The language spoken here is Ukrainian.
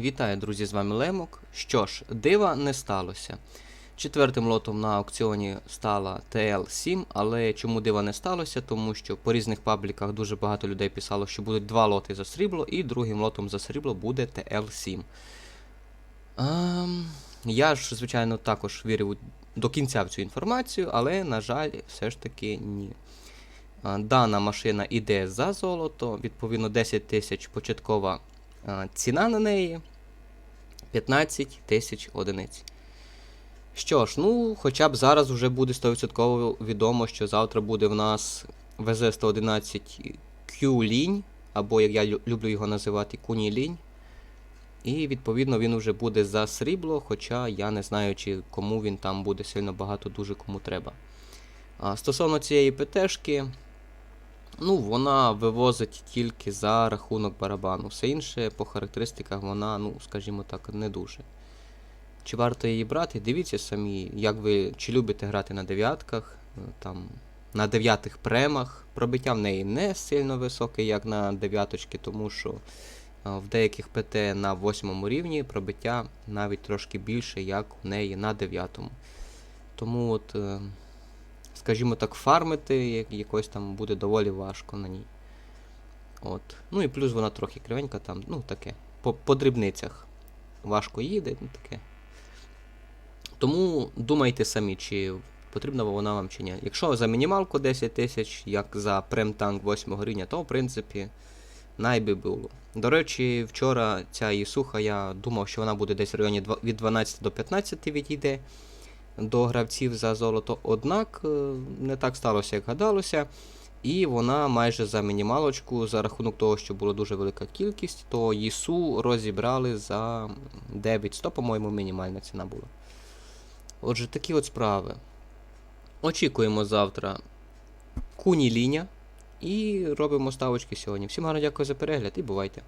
Вітаю, друзі, з вами Лемок. Що ж, дива не сталося. Четвертим лотом на аукціоні стала TL7, але чому дива не сталося? Тому що по різних пабліках дуже багато людей писало, що будуть два лоти за срібло, і другим лотом за срібло буде TL7. Ем, я ж, звичайно, також вірив до кінця в цю інформацію, але, на жаль, все ж таки ні. Дана машина іде за золото, відповідно 10 тисяч початкова ціна на неї 15 тисяч одиниць. Що ж, ну, хоча б зараз вже буде 100% відомо, що завтра буде в нас ВЗ-111 Q-лінь, або як я люблю його називати, Куні лінь. І відповідно він вже буде за срібло, хоча я не знаю, чи кому він там буде сильно багато, дуже кому треба. А стосовно цієї ПТшки, ну, вона вивозить тільки за рахунок барабану. Все інше по характеристиках вона, ну, скажімо так, не дуже. Чи варто її брати? Дивіться самі, як ви чи любите грати на дев'ятках, е, там, на дев'ятих премах. Пробиття в неї не сильно високе, як на дев'яточки, тому що е, в деяких ПТ на восьмому рівні пробиття навіть трошки більше, як у неї на дев'ятому. Тому от. Скажімо так, фармити як- якось там буде доволі важко на ній. От. Ну і плюс вона трохи кривенька там, ну таке. По, по дрібницях важко їде, ну таке. Тому думайте самі, чи потрібна вона вам чи ні. Якщо за мінімалку 10 тисяч, як за прем-танк 8 рівня, то в принципі найби було. До речі, вчора ця Ісуха, я думав, що вона буде десь в районі від 12 до 15 відійде до гравців за золото. Однак е, не так сталося, як гадалося. І вона майже за мінімалочку, за рахунок того, що була дуже велика кількість, то ЄСУ розібрали за 900, по-моєму, мінімальна ціна була. Отже, такі от справи. Очікуємо завтра Куні Ліня і робимо ставочки сьогодні. Всім гарно дякую за перегляд і бувайте!